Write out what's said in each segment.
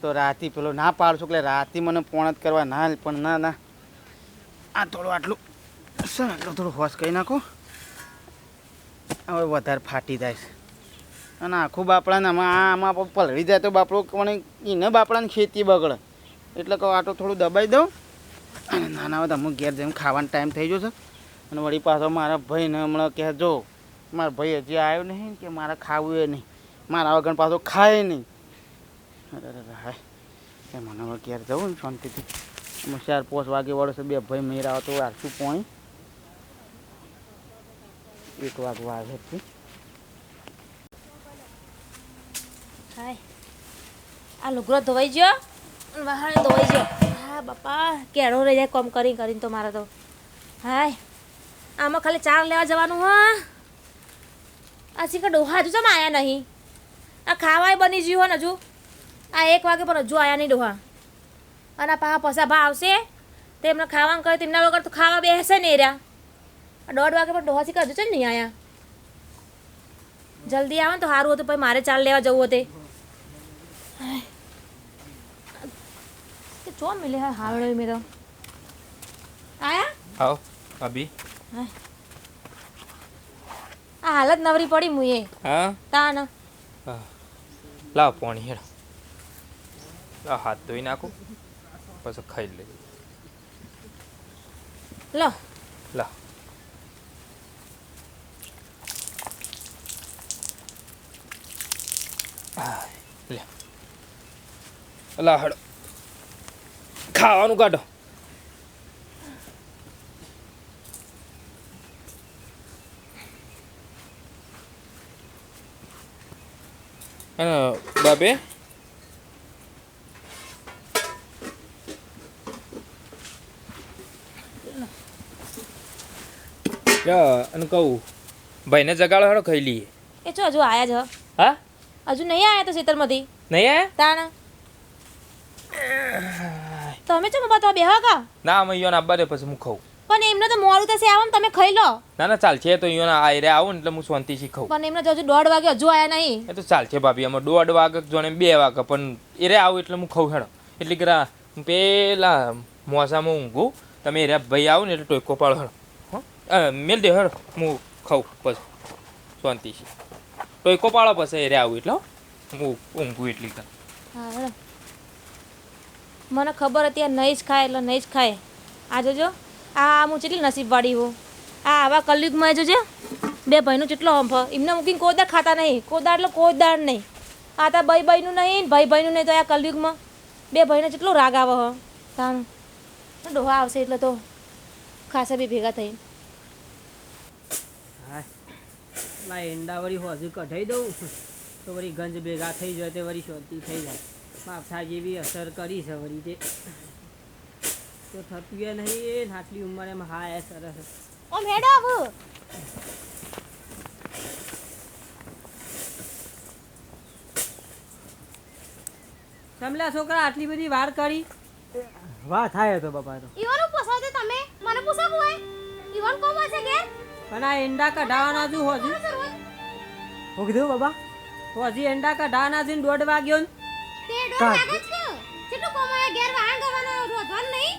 તો રાતી પેલો ના પાડશો એટલે રાતી મને પોણ જ કરવા ના, પણ ના ના. આ થોડું આટલું. સર આટલું થોડું હોશ કરી નાખો? હવે વધારે ફાટી જાય અને આખું બાપડાને આમાં આ આમાં પલળી જાય તો બાપડો પણ એને બાપડાની ખેતી બગડે. એટલે કહું આટલું થોડું દબાઈ દઉં. અને નાના બધા અમુક ઘેર જેમ ખાવાનો ટાઈમ થઈ ગયો છે. અને વળી પાછો મારા ભાઈને હમણાં કહેજો મારા ભાઈ હજી આવ્યો નહીં કે મારે ખાવું એ નહીં. મારા વગર પાછો ખાય નહીં. હાય. મને હવે ઘેર જવું ને શાંતિથી. અમે ચાર પાંચ વાગે વાળો છે બે ભાઈ મેળાવો તો આરશું પોણી? એક વાગવા આવે છે હાય. આ લુગરો ધોવાઈ ગયો? બહાર ધોવાઈ ગયો. હા બાપા. કેળો રહી જાય કોમ કરી કરીને તો મારે તો. હાય. આમાં ખાલી ચાર લેવા જવાનું હા. આ શીખર ડોહા હજુ ચમ આવ્યા નહીં? આ ખાવાય બની ગયું હોય ને હજુ. આ એક વાગે પણ હજુ આયા નહીં ડોહા. અને આ પાસા પસા ભા આવશે તે એમને ખાવાનું કહે તેમના વગર તો ખાવા બેસે નહીં રહ્યા. દોઢ વાગે પણ ડોહા શીખા હજુ છે નહીં આયા? જલ્દી આવે ને તો સારું હતું પછી મારે ચાલ લેવા જવું હતું. જો મિલે હા હાવડે રહી તો આયા? આવ અભી આ હાલત નવરી પડી મુએ. હા? તા ન લાવ પાણી હેડ. હાથ ધોઈ નાખું પછી ખાઈ લઈ લો. લો. લે. હેડો. ખાવાનું કાઢો. અને બાબે અને કહું ભાઈને જગાડો હેડો ખાઈ લઈએ એ ચો હજુ આયા જ હા. હજુ નહીં આયા તો ખેતરમાંથી નહીં આયા? તાણ. તમે ચમ બતાવ તો કા? ના અમે અહીંયા ના દે પછી હું ખાઉં. પણ એમને તો મોડું થશે આવો તમે ખાઈ લો. ના ના ચાલશે તો અહીંયા આ એરે આવું એટલે હું શાંતિથી ખાઉં. પણ એમને હજુ દોઢ વાગે હજુ આયા નહીં. એ તો ચાલશે ભાભી અમે દોઢ વાગે જોણે બે વાગે પણ એરે આવું એટલે હું ખાઉં હેડો. એટલે કે પેલા મોસામાં ઊંઘું તમે રે ભાઈ આવો ને એટલે ટોયકો પાડો હેડો. મેલ દે હર હું ખાઉં બસ શાંતિથી એ પાડો પછી એ આવું એટલે હો. ઊંઘું એટલી કર હા, હેડો. મને ખબર હતી આ નહીં જ ખાય એટલે નહીં જ ખાય. આ જોજો, આ હું કેટલી નસીબવાળી હું. આ આવા કલયુગમાં જોજો, બે ભાઈનું કેટલો અંફ એમને મૂકીને કોઈ દાડ ખાતા નહીં. કોઈ દાડ એટલે કોઈ દાડ નહીં. આ તા ભાઈ ભાઈનું નહીં ભાઈ ભાઈનું નહીં તો આ કલયુગમાં બે ભાઈને કેટલો રાગ આવે હ. તાણ. ડોહા આવશે એટલે તો ખાસા બી ભેગા થઈ હા ના એંડા વળી હોજુ કઢાઈ દઉં તો વળી ગંજ ભેગા થઈ જાય તે વળી શાંતિ થઈ જાય. માફા જેવી અસર કરી છે વળી તે. તો થતું એ નહીં આટલી ઉંમરે એમ હા એ સરસ. ઓ આવું સમલા છોકરા આટલી બધી વાર કરી? વાહ થાય તો બાપા તો. ઈવન પૂછો તમે. મને પૂછો કોઈ? ઈવન કોમ છે કે પણ આ ઈંડા કઢાવાના જો હોજુ. હું કીધું બાબા. હજી એંડા કઢાવાના ડાના જીન દોઢ વાગ્યો ને. તે દોઢ લાગે છે કેટલું કોમ આયા ઘેર વાંગ ગવાનો રોધવાનું નહીં.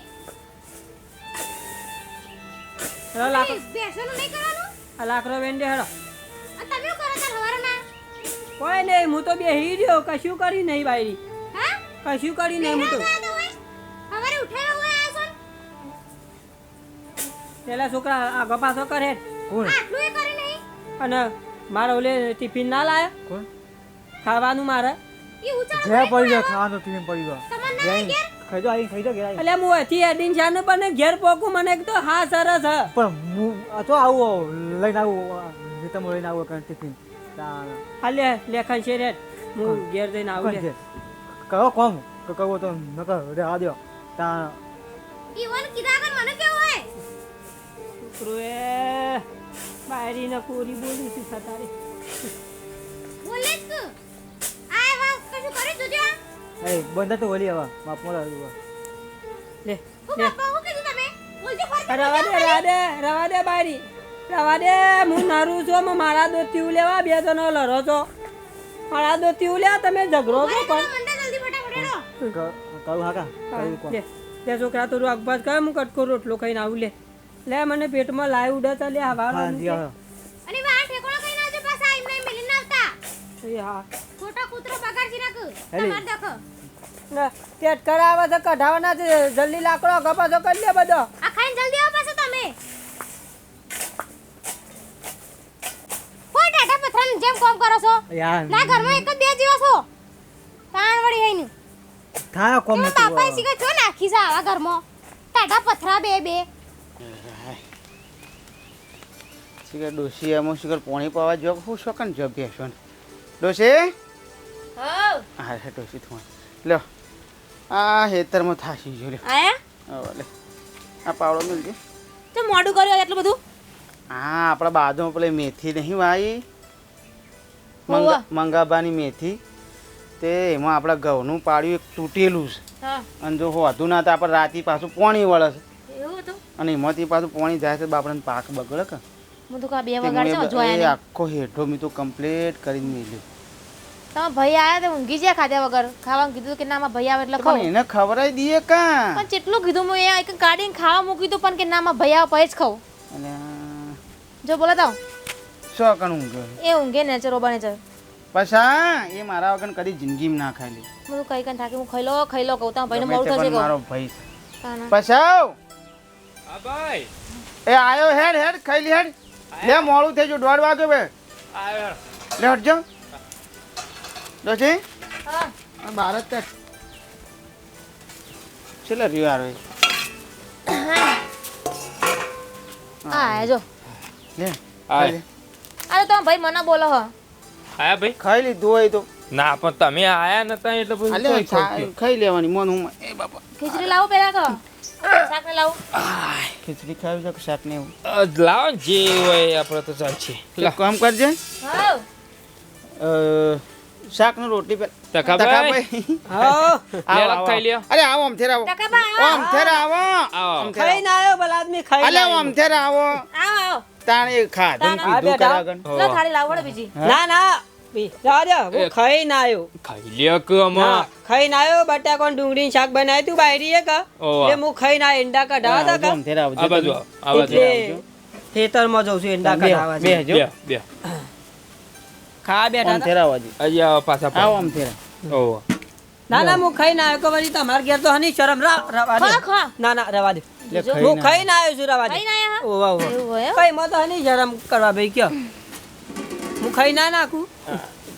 હેલો લાકડો. બેસવાનું નહીં કરવાનું? આ લાકરો વેંડે હેડો. અને તમે કરો છો હવારના કોઈ નહીં હું તો બેહી રહ્યો. કશું કરી નહીં બાયરી હા? કશું કરી નહીં હું તો. હવારે ઉઠાયો હોય આ સોન. પેલા છોકરા આગો પાછો કરે. આટલું એ કરી નહીં. અને મારે ઓલે ટિફિન ના લાયા? કોણ? ખાવાનું મારે. જે ઘેર પડી ગયો ખાવાનું ટિફિન પડી ગયો ખાઈ દો આવી ખાઈ દો ઘેર એટલે હું અહીંથી એડિન જાનું પણ ઘેર પોકું મને એક તો હા સરસ હ. પણ હું તો આવું લઈને આવું રીતમ લઈને આવું કારણ ટિફિન. હા લે લેખન છે રે હું ઘેર જઈને આવું લે. છે. કહો કોમ કે કહો તો નકર રે આ દ્યો તા ઈવન કીધા કર મને કેવું હે છોકરો એ બાયરીને કોરી બોલી છે સતારે. બોલે જ તું. આ વા કશું કરી જોજો એ બંધ તો ઓલી હવે. બાપ મોડા લે હું લે. બાપા હું કીધું તમે? બોલજો ફરતી રવા દે રવા દે રવા દે બાયરી રવા દે હું નારું છું અમે મારા દોતી લેવા બે જણો લડો છો. મારા દોતી લેવા તમે ઝઘડો છો પણ મંડા હા કા. લે. લે છોકરા તો અખબાર કર હું કટકો રોટલો ખાઈને આવું લે. લે મને પેટમાં લાય ઉડાતા લે હવા જી હા. અને વાહ ઠેકોણો કઈ નાજો પાછા એમને મિલી નાવતા એ હા. છોટો કૂતરો બગાડજી નાખ. તમાર દેખો. ના પેટ કરાવે તો કઢાવાના છે જલ્દી લાકડો કપાસો કરી લે બધો. આ ખાઈને જલ્દી આવો પાછો તમે. કોઈ ડાટા પથરાની જેમ કામ કરો છો? ના ઘરમાં એક જ બે જીવો છો. તાણ વળી હઈનું થાય કોમ તમે બાપાએ શીખે છો નાખી છે આવા ઘરમાં. ટાટા પથરા બે બે. શિખર ડોસી એમાં શિખર પોણી પાવા જો હું શોકન જો બેસો ને ડોસી હો હે ડોસી થોડ લો આ હેતરમાં થાશી જો લ્યો આયા લે આ પાવડો મિલજે તો મોડું કર્યું એટલું બધું હા. આપણા બાજુમાં પેલી મેથી નહીં વાઈ. મંગાબાની મેથી તે એમાં આપણા ઘઉંનું પાડ્યું એક તૂટેલું છે અને જો હોતું ના તો આપણે રાતી પાછું પોણી વળે છે અને એમાંથી પાછું પોણી જાય છે બાપડાને પાક બગડે કે. હું તો કા બે વગાડ છે એ આખો હેઠો મેં તો કમ્પ્લીટ કરીને મેલ્યું. તમે ભાઈ આયા તો ઊંઘી જ્યા ખાધા વગર. ખાવાનું કીધું કે ના માં ભાઈ આવે એટલે ખાવું એને ખવડાવી દઈએ કા? પણ જેટલું કીધું મેં? એક કાઢીને ખાવા મૂકી દઉં પણ કે ના માં ભાઈ આવે પછી જ ખાવું અને જો બોલા તો. સો કણ ઊંઘે? એ ઊંઘે નેચર ઓબા નેચર પછા એ મારા વગર કદી જિંદગી ના ખાઈ લે. કઈ કઈ થાકી હું ખાઈ લો ખાઈ લો કહું. તમે ભાઈને મોડું થશે મારો ભાઈ. પછાવ હા ભાઈ. એ આયો હેડ હેડ ખાઈ લે હેડ. લે મોડું થઈ ગયું દોઢ વાગે બે આયો લે હટજો. ડોસી હા. ભારત તક છેલ્લે રહ્યો આરો એ. જો. લે આય. અરે તો ભાઈ મને બોલો હો. આયા ભાઈ? ખાઈ લીધું હોય તો. ના પણ તમે આયા નતા એટલે આ. ખાઈ લેવાની મન. હું એ બાપા. ખીચડી લાવો પેલા તો. શાક ને લાવો? ખીચડી ખાવી છે શાક ને એવું? લાવો જે હોય આપણે તો ચાલશે કામ કરજે. શાક ને રોટલી. હા. ખાઈ લ્યો. અરે આવો આમથેર આવો. આવો. આમથેર આવો. આવો. આમથેર આવો. ખાઈને આવ્યો ભલા આદમી ખાઈ અલે આમથેર આવો આવો. આવો. તાણે ને લાવો બીજી. ના ના. જવા હું ખાઈ ના આવ્યો ખાઈ લ્યો કે ના ખાઈ ના આવ્યો બટાકા ડુંગળી શાક બનાવ્યું તું બાયરી. એટલે હું ખાઈ ના ઈંડા કઢાવા તા કા આવજો આ બાજુ આ બાજુ ખેતરમાં જઉં છું ઈંડા કઢાવા બે જો. બે ખા બેઠા હતા. આમથેર આવો હજી. હજી આવો પાછા આવો. આમથેર. ઓવા. ના ના હું ખાઈને આવ્યો કે વળી તમારે ઘેર તો હની શરમ રા રવા દે ખા ખા ના ના રવા દે હું ખાઈ ના આવ્યો છું રવા દે? ઓવા ઓવા એવું હોય એમ? કઈ મત તો હની શરમ કરવા ભાઈ કયો હું ખાઈ ના નાખું?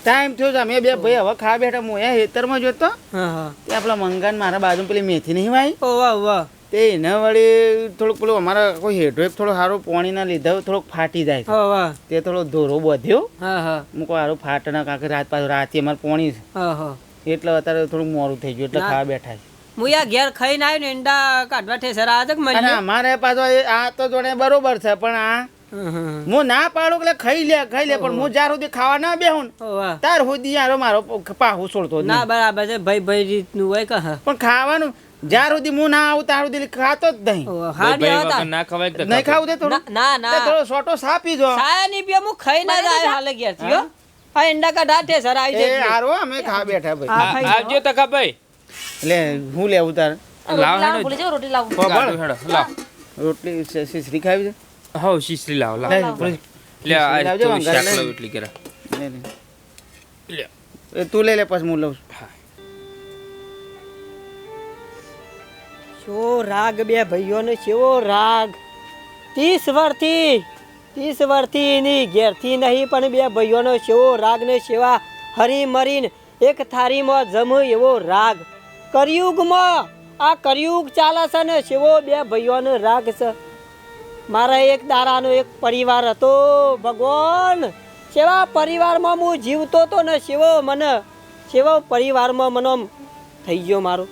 ટાઈમ થયો છે અમે બે ભાઈ હવે ખા બેઠા હું એ ખેતરમાં જોતો. તે આપણા મંગાન મારા બાજુ પેલી મેથી નહીં વાય. વાહ વાહ. તે એના વળી થોડુંક પેલું અમારા કોઈ હેઠો થોડો સારો પાણીના લીધા થોડોક ફાટી જાય. તે થોડો ધોરો બધ્યો. હા કોઈ સારું ફાટ ના કાંકે રાત પાછું રાતે અમારે પોણી એટલે અત્યારે થોડું મોડું થઈ ગયું એટલે ખા ખાવા બેઠા છે. હું યા ઘેર ખાઈને આવ્યો ને ઈંડા કાઢવા ઠેસર આ જ મને? અમારે પાછો આ તો જોડે બરોબર છે પણ આ હું ના પાડું એટલે ખાઈ લે ખાઈ લે પણ હું જ્યાર સુધી ખાવા ના બેહું ત્યાર સુધી યાર મારો પ- પાહુ છોડતો ના બરાબર છે ભાઈ ભાઈ રીતનું હોય કે પણ ખાવાનું જ્યાર સુધી હું ના આવું ત્યાર સુધી ખાતો જ નહીં. ના ખવાય નહીં ખાવું તે થોડું ના ના થોડો સોટો સાપી જો સાયા નહીં પીએ હું ખાઈ ના જાય હાલે ગયા છીએ હા. ઈંડા કા ડાટે સર આવી જાય હારો અમે ખા બેઠા ભાઈ. આવજો તકા ભાઈ. એટલે હું લેવું તાર? રોટલી લાવો રોટલી લાવો. ખબર? હેડો, લાવ. રોટલી શ્રી ખાવી છે? લે, લાવો. થોડી- લે આ શીશરી લાવજો, તો વંગાર શાક લાવ એટલી કરા. લે, લે. એ તું લઈ લે પછી હું લઉં છું. શો રાગ બે ભાઈઓનો કેવો રાગ? ત્રીસ વર્ષથી ત્રીસ વર્ષથી એની ઘેરથી નહીં પણ બે ભાઈઓનો કેવો રાગ ને સેવા હરી મરીને એક થારીમાં જમ એવો રાગ. કરિયુગમાં આ કરિયુગ ચાલે છે ને સેવો બે ભાઈઓનો રાગ છે. મારા એક દારાનો એક પરિવાર હતો. ભગવાન, સેવા પરિવારમાં હું જીવતો હતો ને સેવો મને, સેવો પરિવારમાં મને થઈ ગયો મારો.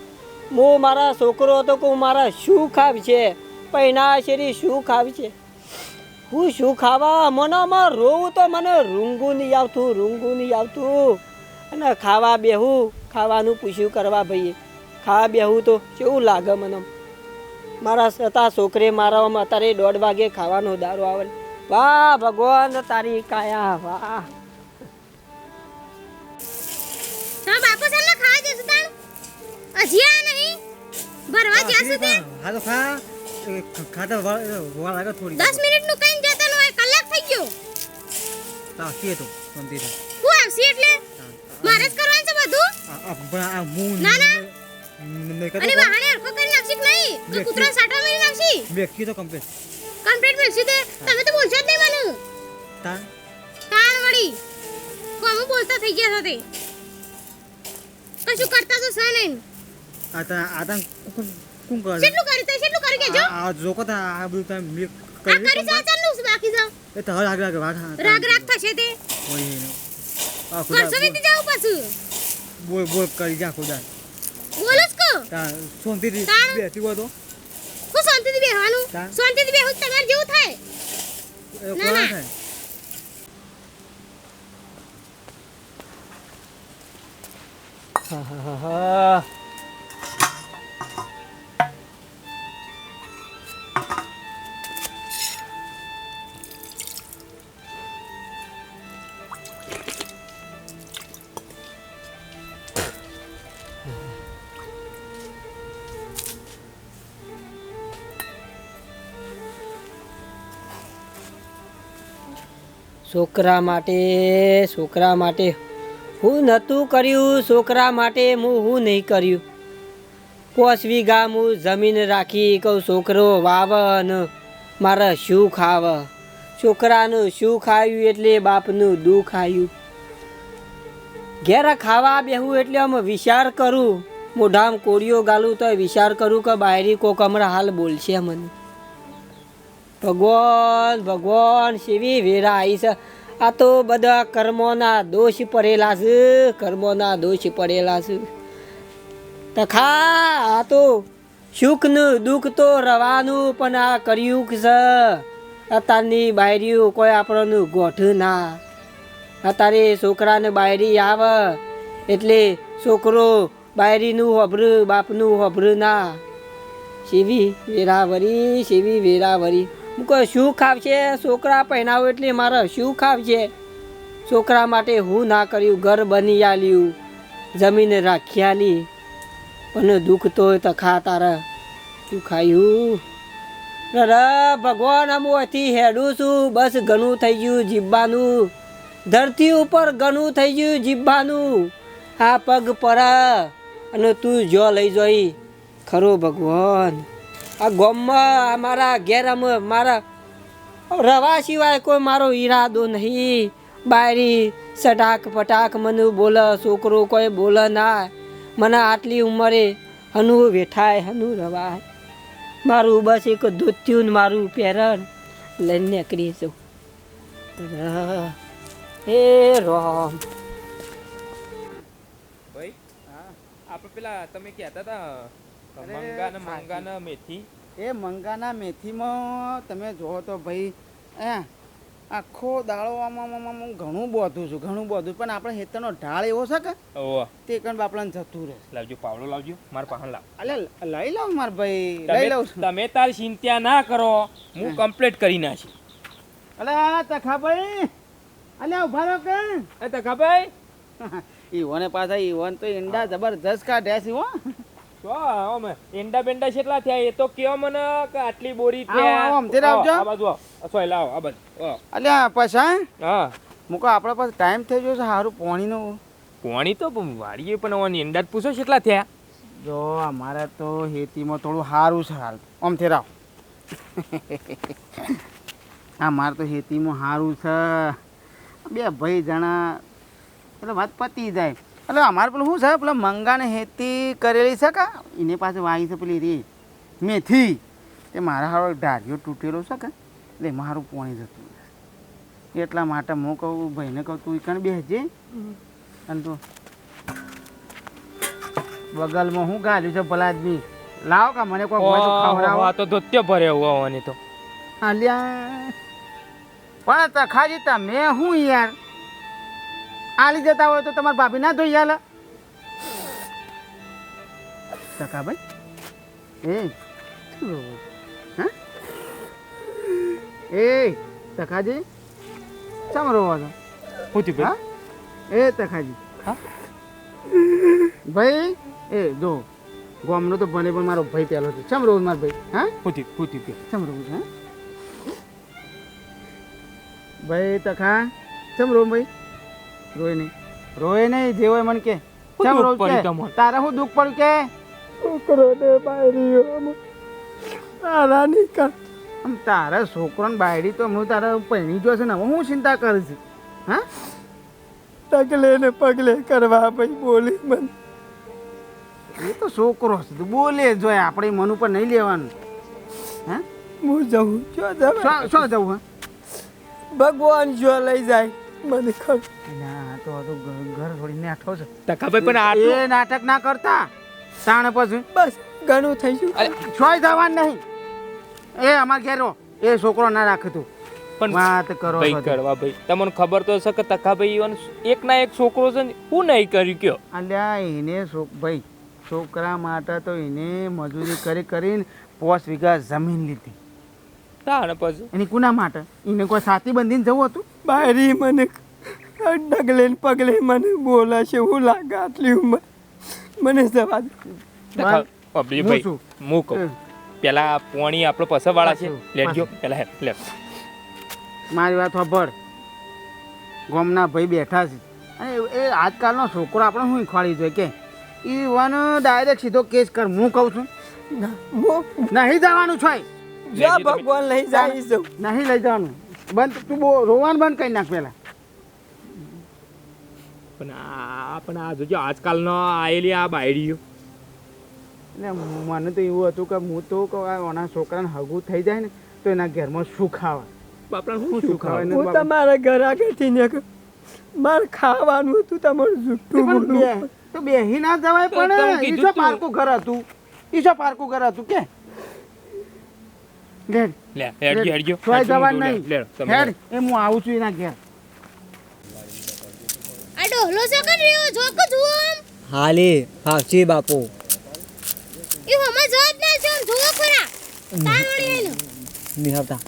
હું મારા છોકરો હતો કે હું મારા શું ખાવ છે. પૈના શેરી શું ખાવ છે. હું શું ખાવા મનામાં રોવું તો મને રૂંગું નહીં આવતું, રૂંગું નહીં આવતું. અને ખાવા બેહું, ખાવાનું પૂછ્યું કરવા ભાઈએ. ખાવા બેહું તો કેવું લાગે મને મારા હતા છોકરે મારામાં અત્યારે દોઢ વાગે ખાવાનો દારો આવે વાહ ભગવાન તારી કાયા વાહ. હા બાપુ ચાલ ખાવા જઈશું તાણ. હજી નહીં. ભરવા જ્યાં સુધી હા તો ખા. ખાતા વા વા લાગે થોડી દસ મિનિટનું કઈ જતા હોય કલાક થઈ ગયો. તાકી તો શાંતિથી હું આવશે એટલે? મારે જ કરવાનું છે બધું? ના, ના. અને બહાને હરખો કરી નાખશી કે નહીં? વ્યક્તિ- કૂતરા સાટા મારી નાખશી? વ્યક્તિ તો કમ્પ્લીટ કમ્પ્લીટ મળશે તે તમે તો બોલશો જ નહીં મને. તા તાણ વળી. કોમ બોલતા થઈ ગયા છો કશું કરતા તો છે નહીં? આ તા આ તા કોણ કોણ કરે? કેટલું કરી તે? કેટલું કરી કેજો. આ આ જોકો તા આ બધું તા મિલ આ કરી છે ચાલનું બાકી છે એ તો રાગ રાગ વાગ રાગ. રાગ થશે તે. ઓય આ ખુદા કરશો વીતી જાવ પાછું. બોલ બોલ કરી જા ખુદા. તા શાંતિથી તાણ. હોય તો હું શાંતિથી બેહવાનું. શાંતિથી બેહું તમારે જેવું થાય ના, ના. હા હા હા છોકરા માટે છોકરા માટે હું નહોતું કર્યું, છોકરા માટે હું હું નહીં કર્યું. પોસ વીઘા હું જમીન રાખી કહું, છોકરો, વાવ ને, મારે શું ખાવ? છોકરાનું શું ખાયું એટલે બાપનું દુઃખ આવ્યું ઘેર ખાવા બેહું એટલે આમ વિચાર કરું. મોઢામાં કોળીઓ ગાલું તો વિચાર કરું કે બાયરી કોક હમણાં હાલ બોલશે મને. ભગવાન ભગવાન શિવી વેરા આવી છે આ તો બધા કર્મોના દોષ પડેલા છે કર્મોના દોષ પડેલા છે તખા આ તો સુખનું દુઃખ તો રવાનું પણ આ કર્યું છે અત્યારની બાયરીઓ કોઈ આપણનું ગોઠ ના. અત્યારે છોકરાને બાયરી આવે, એટલે છોકરો બાયરીનું હોભરું, બાપનું હોભરું ના. શેવી વેરાવરી શેવી વેરાવરી. હું કહું, શું ખાવશે? છોકરા પહેરાવો એટલે મારે શું ખાવશે? છોકરા માટે હું ના કર્યું, ઘર બની આલ્યું, જમીન રાખી પણ દુઃખ તો તખા તારા. શું ખાયું? ર ભગવાન આમ અહીંથી હેડું છું. બસ ઘણું થઈ ગયું જીબ્બાનું. ધરતી ઉપર ઘણું થઈ ગયું જીબ્બાનું. આ પગ પર અને તું જો લઈ જોઈ. ખરો ભગવાન. આ ગામમાં અમારા ઘેર અમે મારા રવા સિવાય કોઈ મારો ઈરાદો નહીં. બાયરી સટાક પટાક મને બોલે, છોકરો કોઈ બોલે ના. મને આટલી ઉંમરે હનુ વેઠાય, હનુ રવાય. મારું બસ એક ધોત્યું મારું પેરણ લઈને નીકળી છું હે રામ. ભાઈ આપણે પેલા તમે કહેતા હતા અરે, મંગા ને સાચી. મંગા ને મેથી. એ મંગાના મેથીમાં તમે જોવો તો ભાઈ આખો દાળો આમાં હું ઘણું બોધું છું ઘણું બોધું. પણ આપણે હેતરનો ઢાળ એવો છે કે? તે કણ બાપડાને જતું રહે. લાવજો પાવડો લાવજો માર પાસે લાવ. અલે લઈ લાવ માર ભાઈ લઈ લાવ તમે તાર ચિંતા ના કરો હું કમ્પ્લીટ કરી નાખી અલે આ તખા ભાઈ અલે ઊભા રહો કે એ તખા ભાઈ ઈવોને પાછા ઈવોન તો ઈંડા જબરજસ્ત કાઢ્યા છે હો. તો અમે એંડા બેંડા કેટલા થયા? એ તો કયો મને કે આટલી બોરી થયા? આમ આમથી આવજો. આ બાજુ સોય લાવો આ બાજુ. અલ્યા પાછા? હા. મુકો આપણા પાસે ટાઈમ થઈ ગયો છે સારું પોણીનો. પોણી તો વાડીએ પણ ઓન એંડા પૂછો કેટલા થયા? જો અમારે તો ખેતીમાં થોડું સારું છે હાલ. આમ થી રાવ આ મારે તો ખેતીમાં સારું છે. બે ભાઈ જણા એટલે વાત પતી જાય. એટલે અમારે પેલું શું છે? પેલા મંગાને હેતી કરેલી છે કા? એને પાસે વાવી છે પેલી રે. મેથી. તે મારા હારો ઢારિયો તૂટેલો છે કે? એટલે મારું પોણી જતું એટલા માટે હું કહું ભાઈને કહું તું કણ બેસજે. અને તું બગલમાં હું ગાલ્યું છે ભલા આદમી લાવો કા મને કોઈ હોય તો ખવડાવો? આ તો ધોત્ય ભરે હોવાની તો. અલ્યા પણ તખાજી તમે હું યાર? આલી જતા હોય તો તમારા ભાભી ના ધોઈ આલે. તકા ભાઈ એ એ તખાજી ચમ રોવા છો હું હા? ભાઈ? એ તખાજી હા? ભાઈ એ જો ગામનો તો ભલે પણ મારો ભાઈ પહેલો છે. ચમ રોવું મારો ભાઈ? હા? પૂછી પૂછી કે ચમ રોવું હા? ભાઈ તખા ચમ રોવું ભાઈ? રોય નહીં. રોય નહીં જે હોય મને કે. શું ચમ દુઃખ પડ્યું કે. તારે શું દુઃખ પડ્યું કે? છોકરો ને બાયરીઓ તારા નીકળ આમ તારા છોકરાને બાયડી તો હું તારા પહેણી જોશે ને હું ચિંતા કરું છું. હા? ટકલે ને પગલે કરવા પછી બોલી મને. એ તો છોકરો છે તું બોલે જોઈએ આપણે મન ઉપર નહીં લેવાનું. હા? હું જઉં જો શું જવું હા? ભગવાન જો લઈ જાય મને ખબર. ના તો તો ઘર છોડીને આઠો છે. ટકાભાઈ પણ આટલું એ નાટક ના કરતા. તાણે પછી બસ ઘણું થઈ ગયું. અરે, છોય જવાનું નહીં. એ અમાર ઘેર એ છોકરો ના રાખે તું. પણ વાત કરો ભાઈ છો કરવા ભાઈ તમને ખબર તો હશે કે તકાભાઈ ઈવન એક ના એક છોકરો છે ને હું નહીં કર્યું કયો? અલ્યા એને છોક ભાઈ છોકરા માટે તો એને મજૂરી કરી કરીને પોસ વીઘા જમીન લીધી. તાણે પછી. એની કુના માટે? એને કોઈ સાથી બંધીને જવું હતું? બારી મને ડગલે ને પગલે મને બોલે છે હું લાગે આટલી ઉંમર. મને જવા દે. હું ભાઈ છું. હું કહું. પેલા પોણી આપણો પસવાળા છે. લેટજો પેલા લે. મારી વાત સાંભળ. ગોમના ભાઈ બેઠા છે. અને એ- એ આજકાલનો છોકરો આપણે શું ખવાડી જોઈએ કે? એ વન ડાયરેક્ટ સીધો કેસ કર. હું કહું છું. નહીં જવાનું છે જો ભગવાન લઈ જાય નહીં લઈ જવાનું. બંધ તું બો રોવાનું બંધ કરી નાખ પેલા પણ આ પણ આ જોજો આજકાલનો આયેલી આ બાયડીઓ. એટલે મને તો એવું હતું કે હું તો ઓના છોકરાને હગું થઈ જાય ને તો એના ઘરમાં શું ખાવા? બાપરા શું શું ખાવા? હું તમારા ઘર આગળથી ને મારે ખાવાનું હતું તમારું જુઠ્ઠું તો બેહી ના જવાય પણ કીધું ઈશો. પારકું ઘર હતું. ઈશો પારકું ઘર હતું કે? લે લે હેડજો હેડજો. છોય હેડજો, નહીં. હેડ એ હું આવું છું એના ઘેર. આ ડોહલો છે કે રહ્યો? જો કે જુઓ હાલે હાચી બાપુ. એ હમા જોત ના છે જુઓ ખરા. તાન વળી નિહાવતા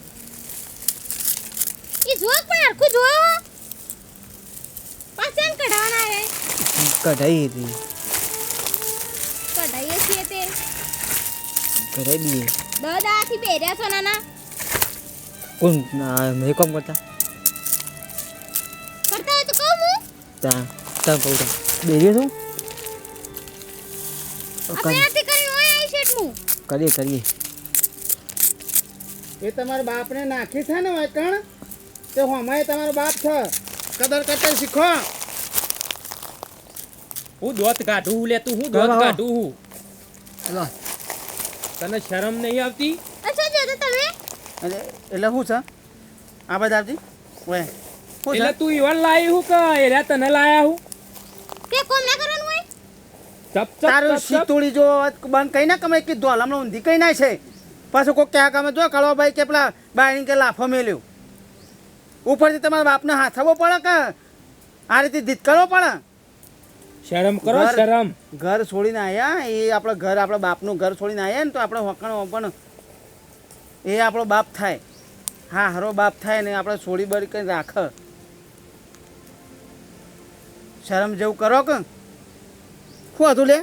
એ જુઓ પણ હરખું જુઓ. પાછા કઢાવાના રે કઢાઈ હતી. તે. કઢાઈ દાદાથી બેર્યા છો નાના? કોણ? મેં કોમ કરતા. કરતા હોય તો કહું હું. ત્યાં ત્યાં કહું ત્યાં બેર્યો છું આપણાથી કરી હોય છે એટલું કરીએ કરીએ. એ તમારા બાપને નાખી છે ને વાયકણ તે હમાય તમારો બાપ છે. કદર કરતા શીખો. હું દોત કાઢું લે તું હું. દોત કાઢું હું. લો તને શરમ નહીં આવતી? અચ્છા જો તમે? એટલે એટલે શું છે? આ બધા આવતી ઓય એટલે તું ઈવન લાવી હું કે એલા તને લાયા હું? તે કોમ ના કરવાનું હોય? ચપ ચપ તારું ચપ જો બંધ કઈ ના કમે કીધું હાલ હમણાં ઊંધી કઈ ના છે? પાછું કોઈ ક્યાં કામે જો કળવાભાઈ કે પેલા બાયણી કે લાફો મેલ્યો. ઉપરથી તમારા બાપને હાથવો પડે કે? આ રીતે ધીતકરવો પડે? શરમ કરો ઘર- શરમ. ઘર છોડીને આયા એ આપણા ઘર આપણા બાપનું ઘર છોડીને આયા ને તો આપણે હોકણ પણ એ આપણો બાપ થાય. હા હારો બાપ થાય ને આપણે છોડી બરી કરી રાખ. શરમ જેવું કરો કે? શું હતું લે?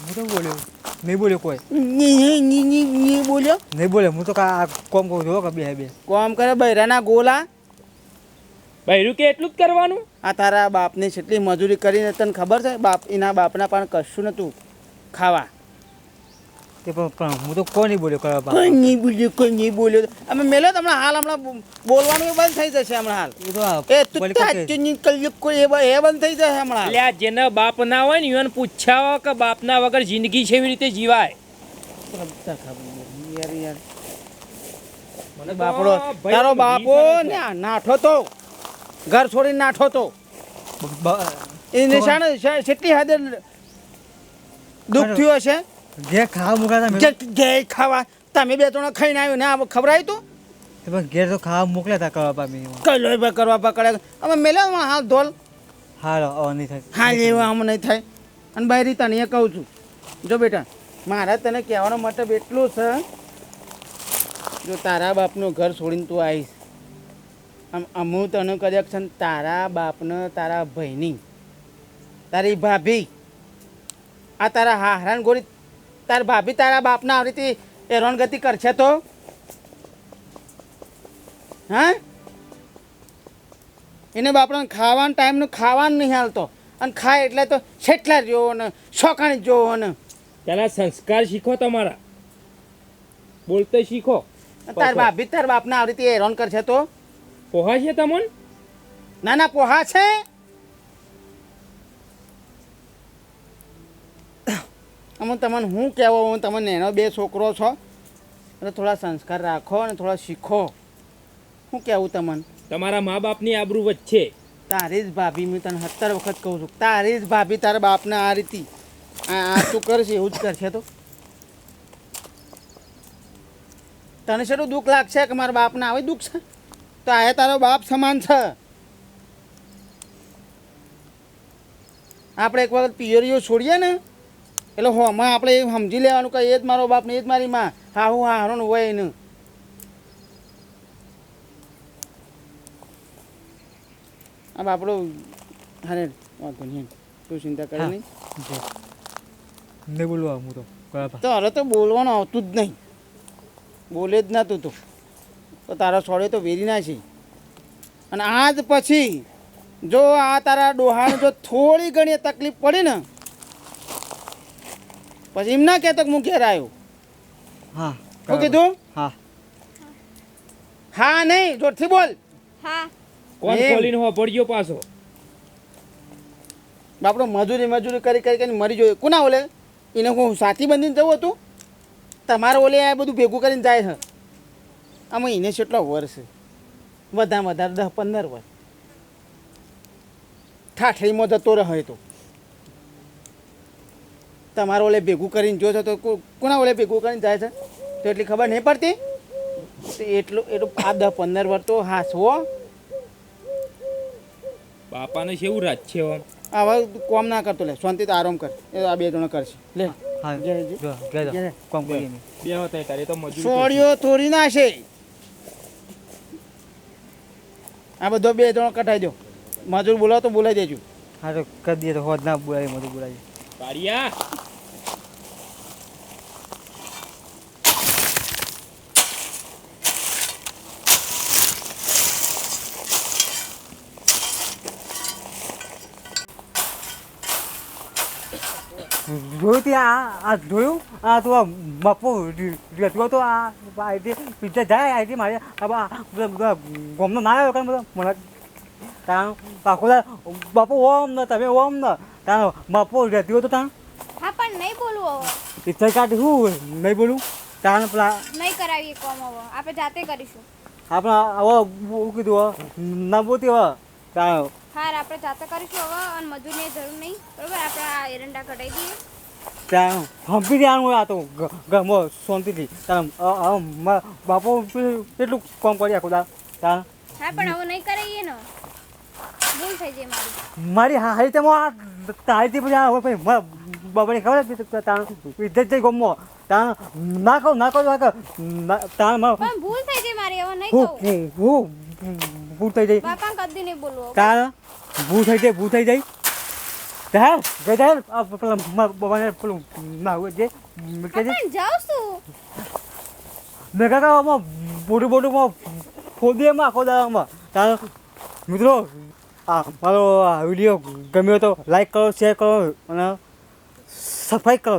હું તો બોલ્યો. નહીં બોલ્યો કોઈ. ની ની ની ની ની બોલ્યો? નહીં બોલ્યો. હું તો કા કોમ કહું છું હો કે બે બે. કોમ કરે બૈરાના ગોલા? બૈરું કે એટલું જ કરવાનું? આ તારા બાપની કેટલી મજૂરી કરીને તને ખબર છે બાપ એના બાપના પણ કશું નતું ખાવા. તે પણ હું તો કોઈ નહીં બોલ્યો કરવા કોઈ નહીં બોલ્યો કોઈ નહીં બોલ્યો. અમે મેલો તમને હાલ હમણાં બોલવાનું બંધ થઈ જશે હમણાં હાલ. એ તો આ એ તું બોલી ત્યાં કરતે. ચુન્ની કલ્યુક કોઈ એ એ બંધ થઈ જશે હમણાં લે જેના બાપ ના હોય ને એને પૂછાવો કે બાપના વગર જિંદગી છે એવી રીતે જીવાય? યાર યાર મને બાપડો તારો બાપો ને નાઠો તો. ઘર છોડીને નાઠો તો. એ નિશાન કેટલી હદે દુઃખ થયું હશે? ઘેર ખાવા મોકલાતા જે- જે ખાવા. તમે બે ત્રણ ખાઈને આવ્યો ને આ ખબરાયું તું? પણ ઘેર તો ખાવા મોકલ્યા હતા કરવા પામી કઈ કરવા પકડે અમે મેલો હા ધોલ. હાલો હવે નહીં થાય. હા એવું આમ નહીં થાય. અને બાયરી તને કહું છું. જો બેટા મારા તને કહેવાનો મતલબ એટલું છે જો તારા બાપનું ઘર છોડીને તું આવીશ. આમ અમુક તને કર્યા છે ને તારા બાપને તારા ભાઈની તારી ભાભી આ તારા હરાન ગોરી તાર ભાભી તારા બાપના આવી રીતે હેરાનગતિ કરશે તો? હા? એને બાપડાને ખાવાનું ટાઈમનું ખાવાનું નહીં હાલતો. અને ખાય એટલે તો છેટલા જોવો ને શોખાણી જોવો ને. પેલા સંસ્કાર શીખો તમારા. બોલતે શીખો. તાર ભાભી તાર બાપના આવી રીતે હેરાન કરશે તો? પોહા છે તમન? ના ના પોહા છે. અમે તમને હું કહેવો હું તમને એનો બે છોકરો છો. એટલે થોડા સંસ્કાર રાખો અને થોડા શીખો. શું કહેવું તમને? તમારા મા બાપની આબરૂ વચ્ચે. તારી જ ભાભી હું તને સત્તર વખત કહું છું. તારી જ ભાભી તારા બાપને આ રીતે આ આ તું કરશે એવું જ કરશે તો. તને શેનું દુઃખ લાગશે કે મારા બાપને આવે દુઃખ છે? તો આ તારો બાપ સમાન છે. આપણે એક વખત પિયરીઓ છોડીએ ને એટલે હોમાં આપણે એ સમજી લેવાનું કે એ જ મારો બાપ ને એ જ મારી માં. હા હું હા હરણ હોય ને. આ બાપડો હારે વાંધો નહીં તું ચિંતા કરે નહીં. નહીં બોલવા હું તો. તો હવે તો બોલવાનું આવતું જ નહીં. બોલે જ નતું તું. તો તારા સોળે તો વેરી ના છે અને આજ પછી જો આ તારા ડોહાને જો થોડી ઘણી તકલીફ પડી ને પછી એમ ના કહેતો કે હું ઘેર આવ્યો. હા શું કીધું? હા. હા નહીં જોરથી બોલ. હા. કોણ. ખોલીને હો પડ્યો પાછો? બાપડો મજૂરી મજૂરી કરી કરી કરીને મરી જોઈએ કોના ઓલે? એને હું સાથી બંધીને જવું હતું? તમારે ઓલે આ બધું ભેગું કરીને જાય છે. આમાં એને કેટલો વર્ષ છે. વધારે વધારે દસ પંદર વર્ષ. ઠાઠડીમાં જતો રહે તો. તમારો ઓલે ભેગું કરીને જો છો તો કોના ઓલે ભેગું કરીને જાય છે? તો એટલી ખબર નહીં પડતી? એટલું એટલું આ દસ પંદર વર્ષ તો હાસવો બાપાને કેવું રાત છે આવા કોમ ના કરતો લે શાંતિથી આરામ કર. એ આ બે જણા કરશે. લે. હા. કોમ કરી બે હતા તારે તો મજૂરી સોળીઓ થોડી ના છે. આ બધો બે ત્રણ કઢાઈ દો. મજૂર બોલાવો તો બોલાવી દેજો. હા તો કરી દઈએ તો હોદ ના બોલાવી મજૂર બોલાવી કાળિયા જોયું ત્યાં આ જોયું? આ તો બાપુ રહેતો હતો આ પિક્ચર જાય આઈટી મારે ગમનો ના આવ્યો કારણ બધો? મને તાણ દા બાપુ ઓમ ન તમે ઓમ ન. તાણ બાપુ રહેતી હતો તાણ? હા પણ નહીં બોલવું હવે. પિક્ચર કાઢી શું નહીં બોલું? તાણ પેલા નહીં કરાવીએ કોમ હવે. આપણે જાતે કરીશું. આપણે હવે કીધું ના બોલતી હવે. તાણ. હાર આપણે જાતે કરીશું હવે અને મજૂરની જરૂર નહીં. બરોબર? આપણે આ એરંડા કઢાઈ દઈએ. ત્યાં હંપી દેવાનું આ તો ઘરમાં શાંતિથી. તાણ બાપુ કેટલું કામ કરી આખું તાણ તાણ હા પણ હવે નહીં કરાવીએ ને ભૂલ થઈ જાય મારી. મારી હારી તેમાં આ તારીથી પછી હવે પછી બાબાની ખબર તાણ ઇજ્જત જઈ ગમો. તાણ ના કહું ના કહું ના કહું તાણ ભૂલ થઈ જાય મારી હવે નહીં હું હું હું ભૂલ થઈ જાય બાપા કદી નહીં બોલવું તાણ ભૂલ થઈ જાય ભૂલ થઈ જાય. ગઈ તાર આ પેલા બાબાને પેલું ના હોય જે હા કે છે પણ જાઉં છું મેં કાકા આમાં બોટું બોટુંમાં ખોદી એમાં આખો દાડામાં તાર મિત્રો આ મારો આ વીડિયો ગમ્યો તો લાઈક કરો શેર કરો અને સફાઈ કરો